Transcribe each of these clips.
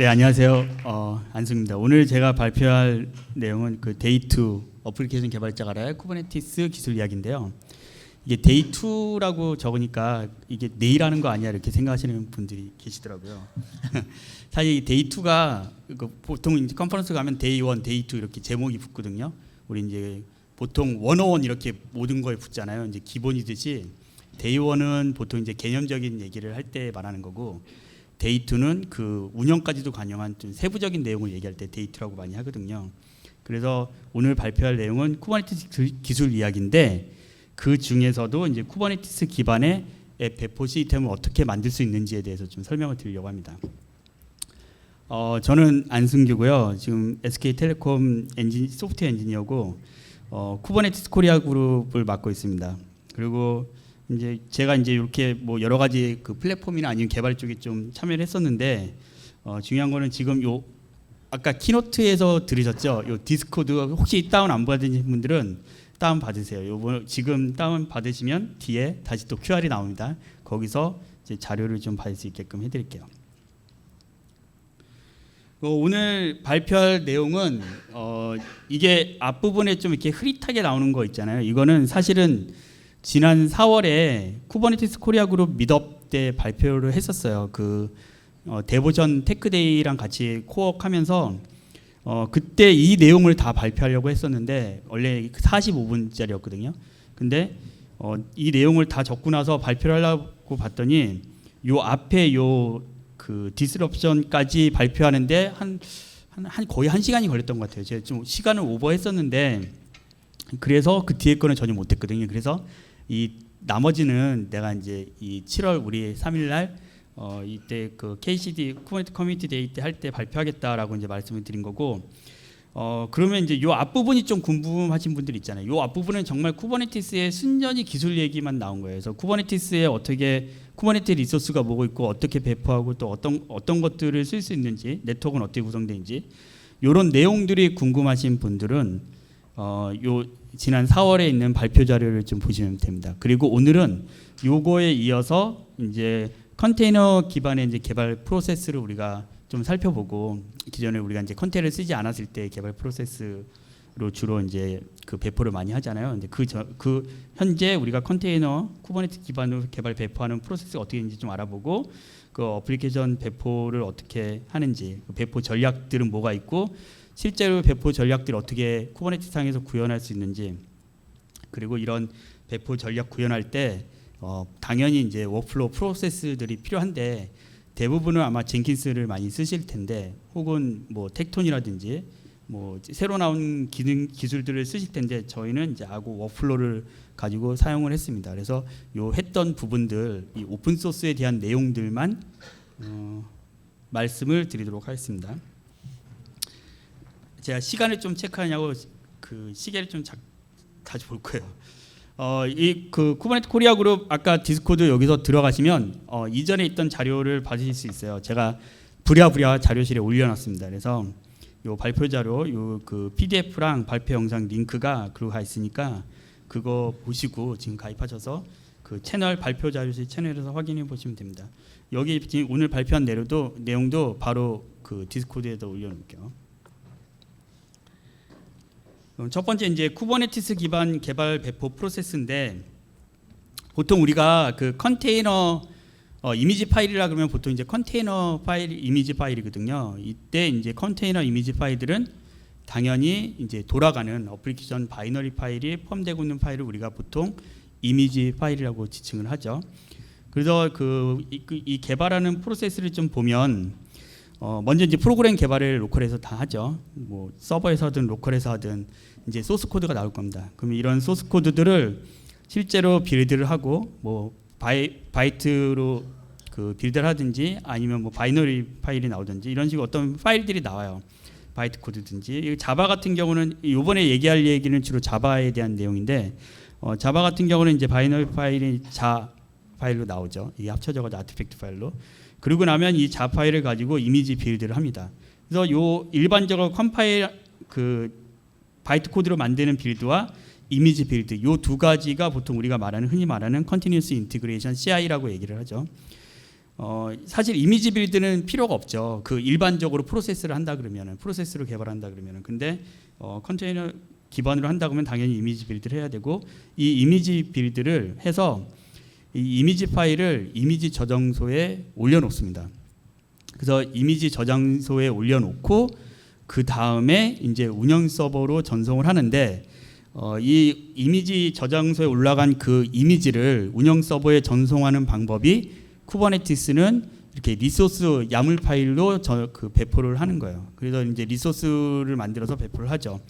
네 안녕하세요 어, 안승입니다. 오늘 제가 발표할 내용은 그 데이2 어플리케이션 개발자가 알아야 쿠버네티스 기술 이야기인데요. 이게 데이2라고 적으니까 이게 내일 하는 거 아니야 이렇게 생각하시는 분들이 계시더라고요. 사실 이 데이2가 그 보통 이제 컨퍼런스 가면 데이1, 데이2 이렇게 제목이 붙거든요. 우리 이제 보통 원어원 이렇게 모든 거에 붙잖아요. 이제 기본이듯이 데이1은 보통 이제 개념적인 얘기를 할 때 말하는 거고 데이트는 그 운영까지도 관여한 좀 세부적인 내용을 얘기할 때 데이트라고 많이 하거든요. 그래서 오늘 발표할 내용은 쿠버네티스 기술 이야기인데 그 중에서도 이제 쿠버네티스 기반의 앱 배포 시스템을 어떻게 만들 수 있는지에 대해서 좀 설명을 드리려고 합니다. 어, 저는 안승규고요. 지금 SK텔레콤 엔진 소프트웨어 엔지니어고 어, 쿠버네티스 코리아 그룹을 맡고 있습니다. 그리고 이제 제가 이제 이렇게 뭐 여러 가지 그 플랫폼이나 아니면 개발 쪽에 좀 참여를 했었는데 어, 중요한 거는 지금 요 아까 키노트에서 들으셨죠? 요 디스코드 혹시 다운 안 받으신 분들은 다운 받으세요. 요번 지금 다운 받으시면 뒤에 다시 또 QR이 나옵니다. 거기서 이제 자료를 좀 받을 수 있게끔 해드릴게요. 어, 오늘 발표할 내용은 어, 이게 앞부분에 좀 이렇게 흐릿하게 나오는 거 있잖아요. 이거는 사실은 지난 4월에 쿠버네티스 코리아 그룹 미덥 때 발표를 했었어요. 그 어, 대보전 테크데이랑 같이 코업하면서 어, 그때 이 내용을 다 발표하려고 했었는데 원래 45분짜리였거든요. 근데 어, 이 내용을 다 적고 나서 발표를 하려고 봤더니 요 앞에 요 그 디스럽션까지 발표하는데 한, 한, 한 거의 한 시간이 걸렸던 것 같아요. 제가 좀 시간을 오버했었는데 그래서 그 뒤에 거는 전혀 못했거든요. 그래서 이 나머지는 내가 이제 이 7월 우리 3일 날 어, 이때 그 KCD 쿠버네티 커뮤니티 데이 때 할 때 발표하겠다라고 이제 말씀을 드린 거고 어 그러면 이제 요 앞부분이 좀 궁금하신 분들 있잖아요. 요 앞부분은 정말 쿠버네티스의 순전히 기술 얘기만 나온 거예요. 그래서 쿠버네티스에 어떻게 쿠버네티 리소스가 뭐고 있고 어떻게 배포하고 또 어떤 어떤 것들을 쓸 수 있는지 네트워크는 어떻게 구성되는지 요런 내용들이 궁금하신 분들은 어요 지난 4월에 있는 발표 자료를 좀 보시면 됩니다. 그리고 오늘은 요거에 이어서 이제 컨테이너 기반의 이제 개발 프로세스를 우리가 좀 살펴보고 기존에 우리가 이제 컨테이너를 쓰지 않았을 때 개발 프로세스로 주로 이제 그 배포를 많이 하잖아요. 근데 그, 저, 그 현재 우리가 컨테이너 쿠버네티스 기반으로 개발 배포하는 프로세스가 어떻게 있는지 좀 알아보고 그 어플리케이션 배포를 어떻게 하는지 그 배포 전략들은 뭐가 있고 실제로 배포 전략들을 어떻게 쿠버네티스 상에서 구현할 수 있는지 그리고 이런 배포 전략 구현할 때 어, 당연히 이제 워크플로우 프로세스들이 필요한데 대부분은 아마 젠킨스를 많이 쓰실 텐데 혹은 뭐 텍톤이라든지 뭐 새로 나온 기능 기술들을 쓰실 텐데 저희는 이제 아고 워크플로우를 가지고 사용을 했습니다. 그래서 요 했던 부분들 이 오픈 소스에 대한 내용들만 어, 말씀을 드리도록 하겠습니다. 제가 시간을 좀 체크하냐고 그 시계를 좀 자, 자주 볼 거예요. 어, 이그 쿠버네티 코리아 그룹 아까 디스코드 여기서 들어가시면 어, 이전에 있던 자료를 받으실 수 있어요. 제가 부랴부랴 자료실에 올려놨습니다. 그래서 요 발표 자료, 요 그 PDF랑 발표 영상 링크가 그리고 가 있으니까 그거 보시고 지금 가입하셔서 그 채널 발표 자료실 채널에서 확인해 보시면 됩니다. 여기 지금 오늘 발표한 내용도 내용도 바로 그 디스코드에다 올려놓을게요. 첫 번째 이제 쿠버네티스 기반 개발 배포 프로세스인데 보통 우리가 그 컨테이너 어, 이미지 파일이라 그러면 보통 이제 컨테이너 파일 이미지 파일이거든요. 이때 이제 컨테이너 이미지 파일들은 당연히 이제 돌아가는 어플리케이션 바이너리 파일이 포함되고 있는 파일을 우리가 보통 이미지 파일이라고 지칭을 하죠. 그래서 그 이 개발하는 프로세스를 좀 보면 어 먼저 이제 프로그램 개발을 로컬에서 다 하죠. 뭐 서버에서 하든 로컬에서 하든 이제 소스 코드가 나올 겁니다. 그럼 이런 소스 코드들을 실제로 빌드를 하고 뭐 바이, 바이트로 그 빌드를 하든지 아니면 뭐 바이너리 파일이 나오든지 이런 식으로 어떤 파일들이 나와요. 바이트 코드든지 자바 같은 경우는 이번에 얘기할 얘기는 주로 자바에 대한 내용인데 어, 자바 같은 경우는 이제 바이너리 파일이 자 파일로 나오죠. 이게 합쳐져가지고 아티팩트 파일로. 그리고 나면 이 자 파일을 가지고 이미지 빌드를 합니다. 그래서 요 일반적으로 컴파일 그 바이트 코드로 만드는 빌드와 이미지 빌드 요 두 가지가 보통 우리가 말하는 흔히 말하는 컨티뉴스 인티그레이션 CI라고 얘기를 하죠. 어, 사실 이미지 빌드는 필요가 없죠. 그 일반적으로 프로세스를 한다 그러면은 프로세스를 개발한다 그러면은 근데 어, 컨테이너 기반으로 한다 그러면 당연히 이미지 빌드를 해야 되고 이 이미지 빌드를 해서 이 이미지 파일을 이미지 저장소에 올려놓습니다. 그래서 이미지 저장소에 올려놓고 그 다음에 이제 운영 서버로 전송을 하는데 어, 이 이미지 저장소에 올라간 그 이미지를 운영 서버에 전송하는 방법이 쿠버네티스는 이렇게 리소스 야물 파일로 저, 그 배포를 하는 거예요. 그래서 이제 리소스를 만들어서 배포를 하죠.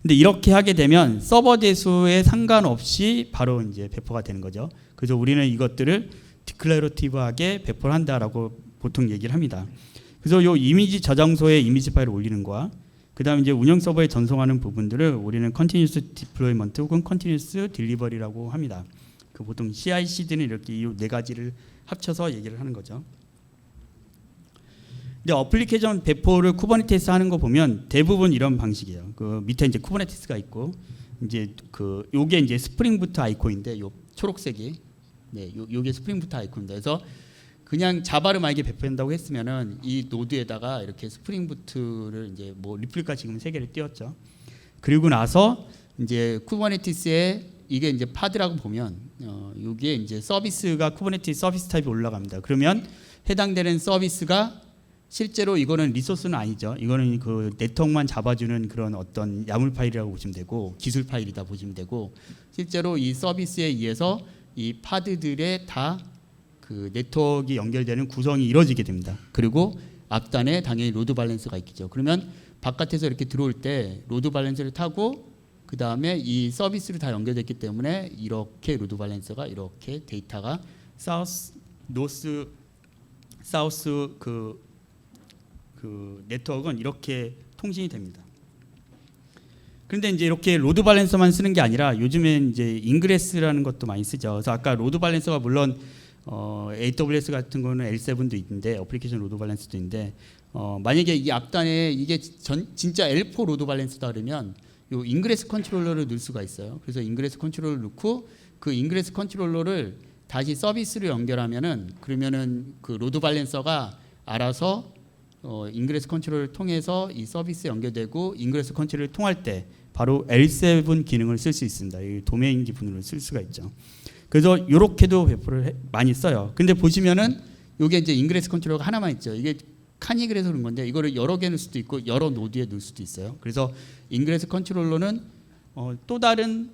근데 이렇게 하게 되면 서버 대수에 상관없이 바로 이제 배포가 되는 거죠. 그래서 우리는 이것들을 디클레러티브하게 배포를 한다라고 보통 얘기를 합니다. 그래서 요 이미지 저장소에 이미지 파일을 올리는 거와 그다음에 이제 운영 서버에 전송하는 부분들을 우리는 컨티뉴스 디플로이먼트 혹은 컨티뉴스 딜리버리라고 합니다. 그 보통 CI/CD는 이렇게 이 네 가지를 합쳐서 얘기를 하는 거죠. 근데 어플리케이션 배포를 쿠버네티스 하는 거 보면 대부분 이런 방식이에요. 그 밑에 이제 쿠버네티스가 있고 이제 그 요게 이제 스프링 부트 아이콘인데 요 초록색이 네, 요 요게 스프링 부트 아이콘인데 그래서 그냥 자바를 만약에 배포한다고 했으면은 이 노드에다가 이렇게 스프링 부트를 이제 뭐 리플리카 지금 세 개를 띄웠죠. 그리고 나서 이제 쿠버네티스에 이게 이제 파드라고 보면 어 요게 이제 서비스가 쿠버네티스 서비스 타입이 올라갑니다. 그러면 해당되는 서비스가 실제로 이거는 리소스는 아니죠. 이거는 그 네트워크만 잡아주는 그런 어떤 야물 파일이라고 보시면 되고 기술 파일이다 보시면 되고 실제로 이 서비스에 의해서 이 파드들의 다 그 네트워크가 연결되는 구성이 이루어지게 됩니다. 그리고 앞단에 당연히 로드 밸런스가 있겠죠. 그러면 바깥에서 이렇게 들어올 때 로드 밸런스를 타고 그 다음에 이 서비스로 다 연결됐기 때문에 이렇게 로드 밸런스가 이렇게 데이터가 사우스 노스 사우스 그, 그 네트워크는 이렇게 통신이 됩니다. 그런데 이제 이렇게 로드 밸런서만 쓰는 게 아니라 요즘에 이제 인그레스라는 것도 많이 쓰죠. 그래서 아까 로드 밸런서가 물론 어, AWS 같은 거는 L7도 있는데 어플리케이션 로드 밸런스도 있는데 어, 만약에 이 앞단에 이게 전, 진짜 L4 로드 밸런스다 그러면 요 인그레스 컨트롤러를 넣을 수가 있어요. 그래서 인그레스 컨트롤러를 넣고 그 인그레스 컨트롤러를 다시 서비스로 연결하면은 그러면은 그 로드 밸런서가 알아서 어, 인그레스 컨트롤을 통해서 이 서비스 연결되고 인그레스 컨트롤을 통할 때 바로 L7 기능을 쓸 수 있습니다. 이 도메인 기분으로 쓸 수가 있죠. 그래서 이렇게도 배포를 해- 많이 써요. 근데 보시면은 이게 이제 인그레스 컨트롤러가 하나만 있죠. 이게 칸이 그래서 그런 건데 이거를 여러 개 넣을 수도 있고 여러 노드에 넣을 수도 있어요. 그래서 인그레스 컨트롤러는 어, 또 다른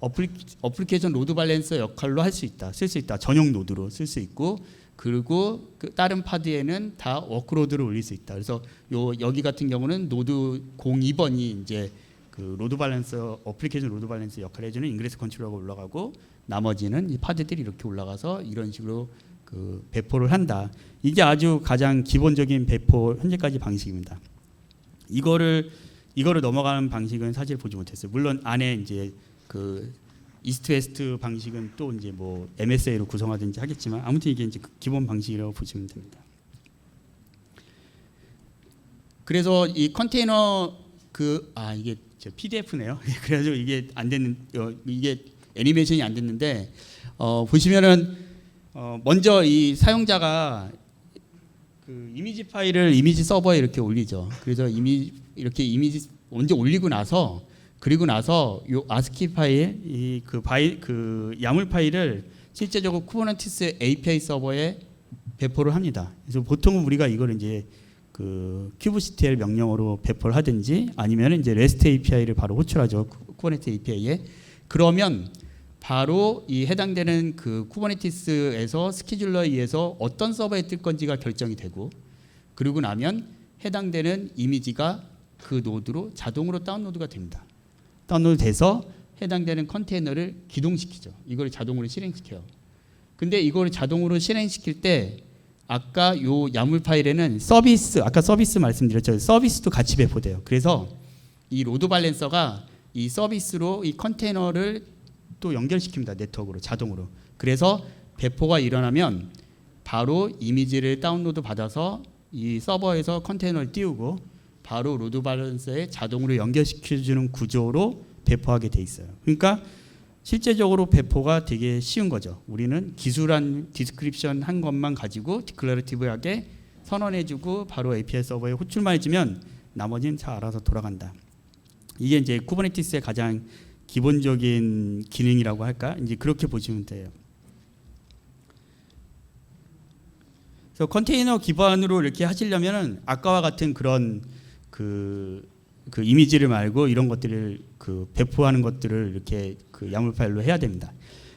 어플리, 어플리케이션 로드 밸런서 역할로 할 수 있다. 쓸 수 있다. 전용 노드로 쓸 수 있고 그리고 그 다른 파드에는 다 워크로드를 올릴 수 있다. 그래서 요 여기 같은 경우는 노드 02번이 이제 그 로드 밸런서 어플리케이션 로드 밸런서 역할을 해주는 인그레스 컨트롤러가 올라가고 나머지는 이 파드들이 이렇게 올라가서 이런 식으로 그 배포를 한다. 이게 아주 가장 기본적인 배포 현재까지 방식입니다. 이거를 이거를 넘어가는 방식은 사실 보지 못했어요. 물론 안에 이제 그 이스트 웨스트 방식은 또 이제 뭐 MSA로 구성하든지 하겠지만 아무튼 이게 이제 그 기본 방식이라고 보시면 됩니다. 그래서 이 컨테이너 그 아 이게 저 PDF네요. 그래가지고 이게 안 됐는 어, 이게 애니메이션이 안 됐는데 어, 보시면은 어, 먼저 이 사용자가 그 이미지 파일을 이미지 서버에 이렇게 올리죠. 그래서 이미 이렇게 이미지 먼저 올리고 나서 그리고 나서 요 아스키 파일 이 그 파일 그 야물 파일을 실제적으로 쿠버네티스 API 서버에 배포를 합니다. 그래서 보통은 우리가 이걸 이제 그 큐브CTL 명령어로 배포를 하든지 아니면 이제 REST API를 바로 호출하죠. 쿠- 쿠버네티스 API에 그러면 바로 이 해당되는 그 쿠버네티스에서 스케줄러에 의해서 어떤 서버에 뜰 건지가 결정이 되고 그리고 나면 해당되는 이미지가 그 노드로 자동으로 다운로드가 됩니다. 다운로드 돼서 해당되는 컨테이너를 기동시키죠. 이걸 자동으로 실행시켜요. 근데 이걸 자동으로 실행시킬 때 아까 요 야물 파일에는 서비스 아까 서비스 말씀드렸죠. 서비스도 같이 배포돼요. 그래서 이 로드 밸런서가 이 서비스로 이 컨테이너를 또 연결시킵니다. 네트워크로 자동으로. 그래서 배포가 일어나면 바로 이미지를 다운로드 받아서 이 서버에서 컨테이너를 띄우고 바로 로드 밸런서에 자동으로 연결시켜 주는 구조로 배포하게 돼 있어요. 그러니까 실제적으로 배포가 되게 쉬운 거죠. 우리는 기술한 디스크립션 한 것만 가지고 디클러레티브하게 선언해주고 바로 API 서버에 호출만 해주면 나머지는 다 알아서 돌아간다. 이게 이제 쿠버네티스의 가장 기본적인 기능이라고 할까? 이제 그렇게 보시면 돼요. 그래서 컨테이너 기반으로 이렇게 하시려면은 아까와 같은 그런 그, 그 이미지를 말고 이런 것들을 그 배포하는 것들을 이렇게 그 야물 파일로 해야 됩니다.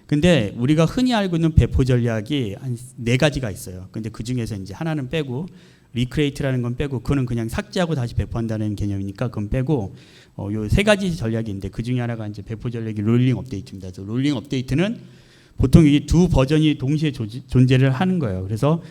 근데 우리가 흔히 알고 있는 배포 전략이 한 네 가지가 있어요. 근데 그 중에서 이제 하나는 빼고 리크레이트라는 건 빼고 그거는 그냥 삭제하고 다시 배포한다는 개념이니까 그건 빼고 어, 요세 가지 전략이 있는데 그 중에 하나가 이제 배포 전략이 롤링 업데이트입니다. 그래서 롤링 업데이트는 보통 이 두 버전이 동시에 존재를 하는 거예요. 그래서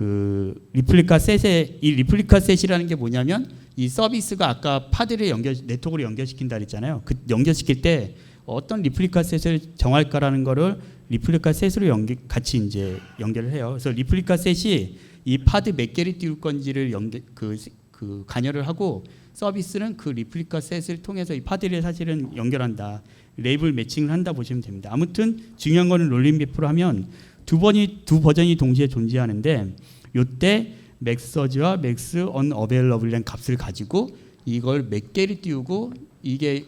그 리플리카 셋의 이 리플리카 셋이라는 게 뭐냐면 이 서비스가 아까 파드를 연결 네트워크로 연결시킨다 그랬잖아요. 그 연결시킬 때 어떤 리플리카 셋을 정할까라는 거를 리플리카 셋으로 연결 같이 이제 연결을 해요. 그래서 리플리카 셋이 이 파드 몇 개를 띄울 건지를 연결 그, 그 관여를 하고 서비스는 그 리플리카 셋을 통해서 이 파드를 사실은 연결한다. 레이블 매칭을 한다 보시면 됩니다. 아무튼 중요한 거는 롤링 배포를 하면 두 번이 두 버전이 동시에 존재하는데 요때 맥서지와 맥스 언어베일러블이라는 값을 가지고 이걸 몇 개를 띄우고 이게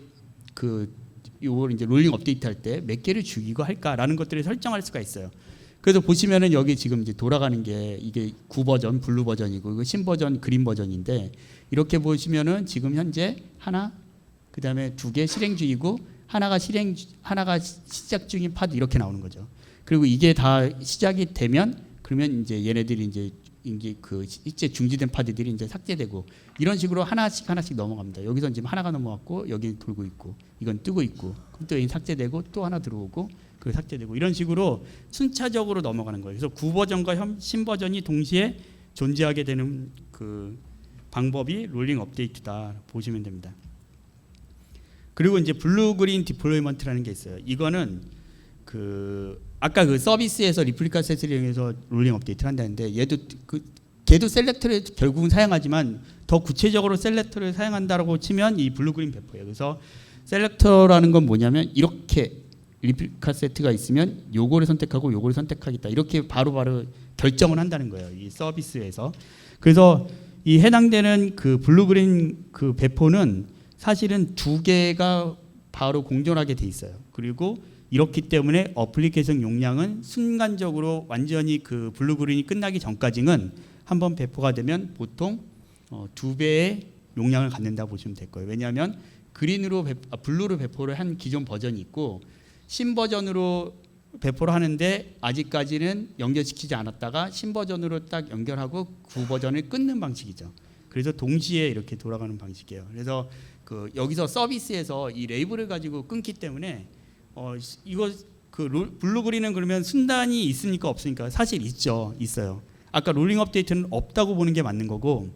그 요걸 이제 롤링 업데이트 할 때 몇 개를 죽이고 할까라는 것들을 설정할 수가 있어요. 그래서 보시면은 여기 지금 이제 돌아가는 게 이게 9 버전 블루 버전이고 이거 신 버전 그린 버전인데 이렇게 보시면은 지금 현재 하나 그다음에 두 개 실행 중이고 하나가 실행 주- 하나가 시- 시작 중인 파드 이렇게 나오는 거죠. 그리고 이게 다 시작이 되면 그러면 이제 얘네들이 이제 이제 그 실제 중지된 파드들이 이제 삭제되고 이런 식으로 하나씩 하나씩 넘어갑니다. 여기서 지금 하나가 넘어왔고 여기 돌고 있고 이건 뜨고 있고 또 여기 삭제되고 또 하나 들어오고 그 삭제되고 이런 식으로 순차적으로 넘어가는 거예요. 그래서 구 버전과 현- 신 버전이 동시에 존재하게 되는 그 방법이 롤링 업데이트다 보시면 됩니다. 그리고 이제 블루 그린 디플로이먼트라는 게 있어요. 이거는 그 아까 그 서비스에서 리플리카 셋을 이용해서 롤링 업데이트를 한다는데 얘도 그 걔도 셀렉터를 결국은 사용하지만 더 구체적으로 셀렉터를 사용한다라고 치면 이 블루 그린 배포예요. 그래서 셀렉터라는 건 뭐냐면 이렇게 리플리카 세트가 있으면 요거를 선택하고 요거를 선택하겠다. 이렇게 바로바로 결정을 한다는 거예요. 이 서비스에서. 그래서 이 해당되는 그 블루 그린 그 배포는 사실은 두 개가 바로 공존하게 돼 있어요. 그리고 이렇기 때문에 어플리케이션 용량은 순간적으로 완전히 그 블루 그린이 끝나기 전까지는 한번 배포가 되면 보통 어, 두 배의 용량을 갖는다 보시면 될 거예요. 왜냐하면 그린으로 배, 아, 블루로 배포를 한 기존 버전이 있고 신 버전으로 배포를 하는데 아직까지는 연결시키지 않았다가 신 버전으로 딱 연결하고 구 버전을 끊는 방식이죠. 그래서 동시에 이렇게 돌아가는 방식이에요. 그래서 그 여기서 서비스에서 이 레이블을 가지고 끊기 때문에 어 시- 이거 그 롤- 블루 그린은 그러면 순단이 있습니까 없습니까? 사실 있죠, 있어요. 아까 롤링 업데이트는 없다고 보는 게 맞는 거고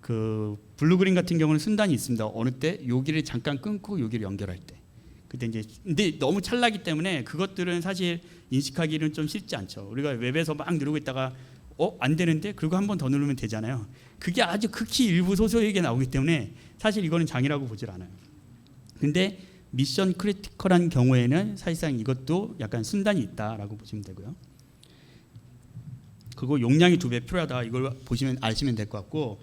그 블루 그린 같은 경우는 순단이 있습니다. 어느 때 여기를 잠깐 끊고 여기를 연결할 때. 그때 이제 근데 너무 찰나기 때문에 그것들은 사실 인식하기는 좀 쉽지 않죠. 우리가 웹에서 막 누르고 있다가 어 안 되는데 그리고 한 번 더 누르면 되잖아요. 그게 아주 극히 일부 소소하게 나오기 때문에 사실 이거는 장이라고 보질 않아요. 근데 미션 크리티컬한 경우에는 사실상 이것도 약간 순단이 있다라고 보시면 되고요. 그리고 용량이 두 배 필요하다 이걸 보시면 아시면 될 것 같고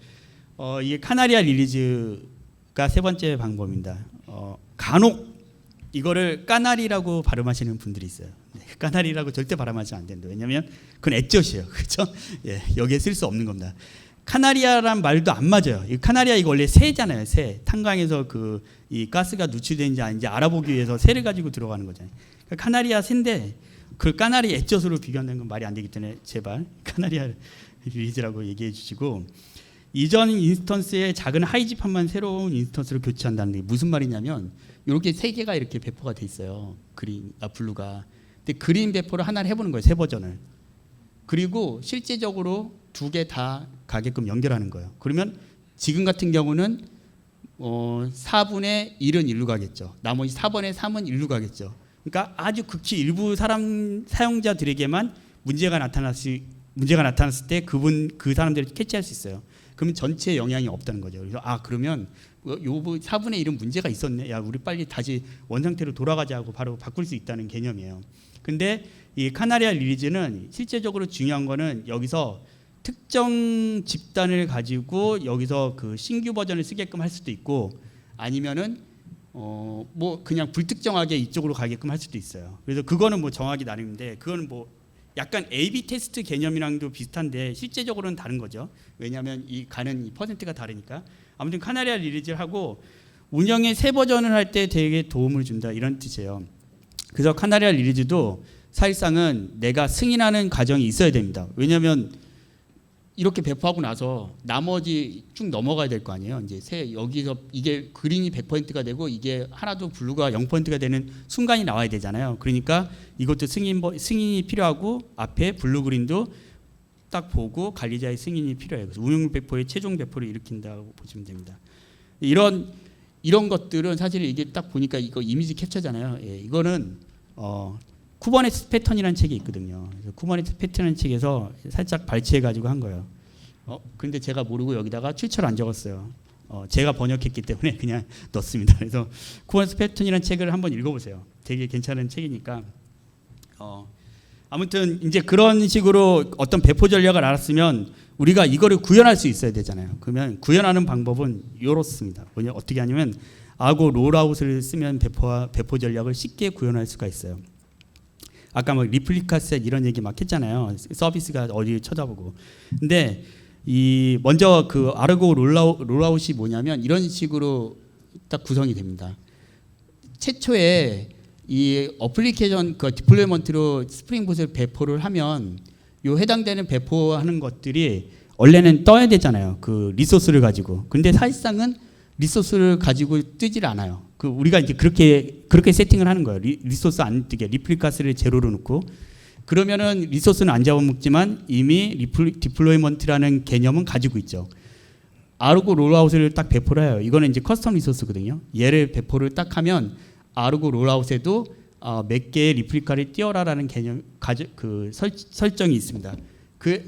어, 이게 카나리아 릴리즈가 세 번째 방법입니다. 어, 간혹 이거를 까나리라고 발음하시는 분들이 있어요. 네, 까나리라고 절대 발음하시면 안 된다. 왜냐하면 그건 액젓이에요. 그렇죠? 예, 여기에 쓸 수 없는 겁니다. 카나리아란 말도 안 맞아요. 이 카나리아 이거 원래 새잖아요. 새. 탄광에서 그 이 가스가 누출되는지 아닌지 알아보기 위해서 새를 가지고 들어가는 거잖아요. 그러니까 카나리아 새인데 그 까나리 액젓으로 비교한다는 건 말이 안 되기 때문에 제발 카나리아 리즈라고 얘기해 주시고 이전 인스턴스의 작은 하이집합만 새로운 인스턴스로 교체한다는 게 무슨 말이냐면 이렇게 세 개가 이렇게 배포가 돼 있어요. 그린 아 블루가. 근데 그린 배포를 하나를 해보는 거예요. 세 버전을. 그리고 실제적으로 두 개 다 가게끔 연결하는 거예요. 그러면 지금 같은 경우는 어 4분의 1은 일로 가겠죠. 나머지 4분의 3은 일로 가겠죠. 그러니까 아주 극히 일부 사람 사용자들에게만 문제가 나타났을 문제가 나타났을 때 그분 그 사람들을 캐치할 수 있어요. 그러면 전체에 영향이 없다는 거죠. 그래서 아 그러면 요 4분의 1은 문제가 있었네. 야 우리 빨리 다시 원 상태로 돌아가자고 바로 바꿀 수 있다는 개념이에요. 근데 이 카나리아 리리즈는 실제적으로 중요한 거는 여기서 특정 집단을 가지고 여기서 그 신규 버전을 쓰게끔 할 수도 있고 아니면은 어 뭐 그냥 불특정하게 이쪽으로 가게끔 할 수도 있어요. 그래서 그거는 뭐 정하기 나름인데 그거는 뭐 약간 A/B 테스트 개념이랑도 비슷한데 실제적으로는 다른 거죠. 왜냐하면 이 가는 이 퍼센트가 다르니까. 아무튼 카나리아 리리즈를 하고 운영의 새 버전을 할 때 되게 도움을 준다 이런 뜻이에요. 그래서 카나리아 리리즈도 사실상은 내가 승인하는 과정이 있어야 됩니다. 왜냐하면 이렇게 배포하고 나서 나머지 쭉 넘어가야 될 거 아니에요. 이제 새 여기서 이게 그린이 100%가 되고 이게 하나도 블루가 0%가 되는 순간이 나와야 되잖아요. 그러니까 이것도 승인 버- 승인이 필요하고 앞에 블루 그린도 딱 보고 관리자의 승인이 필요해요. 그래서 운용 배포의 최종 배포를 일으킨다고 보시면 됩니다. 이런 이런 것들은 사실 이게 딱 보니까 이거 이미지 캡처잖아요. 예, 이거는 어, 쿠버네티스 패턴이라는 책이 있거든요. 그래서 쿠버네티스 패턴이라는 책에서 살짝 발췌해 가지고 한 거예요. 어, 근데 제가 모르고 여기다가 출처를 안 적었어요. 어, 제가 번역했기 때문에 그냥 넣습니다. 그래서 쿠버네티스 패턴이라는 책을 한번 읽어보세요. 되게 괜찮은 책이니까. 어, 아무튼 이제 그런 식으로 어떤 배포 전략을 알았으면 우리가 이거를 구현할 수 있어야 되잖아요. 그러면 구현하는 방법은 이렇습니다. 뭐냐 어떻게 하냐면 아고 롤아웃을 쓰면 배포 배포 전략을 쉽게 구현할 수가 있어요. 아까 뭐 리플리카 셋 이런 얘기 막 했잖아요. 서비스가 어디 쳐다보고. 근데 이 먼저 그 아르고 롤아웃, 롤아웃이 뭐냐면 이런 식으로 딱 구성이 됩니다. 최초에 이 어플리케이션 그 디플로이먼트로 스프링봇을 배포를 하면 요 해당되는 배포하는 것들이 원래는 떠야 되잖아요. 그 리소스를 가지고. 근데 사실상은 리소스를 가지고 뜨질 않아요. 그 우리가 이제 그렇게 그렇게 세팅을 하는 거예요. 리, 리소스 안 뜨게 리플리카스를 제로로 놓고 그러면은 리소스는 안 잡아먹지만 이미 리플, 디플로이먼트라는 개념은 가지고 있죠. 아르고 롤아웃을 딱 배포를 해요. 이거는 이제 커스텀 리소스거든요. 얘를 배포를 딱 하면 아르고 롤아웃에도 어, 몇 개의 리플리카를 띄워라라는 개념 가져, 그 설, 설정이 있습니다. 그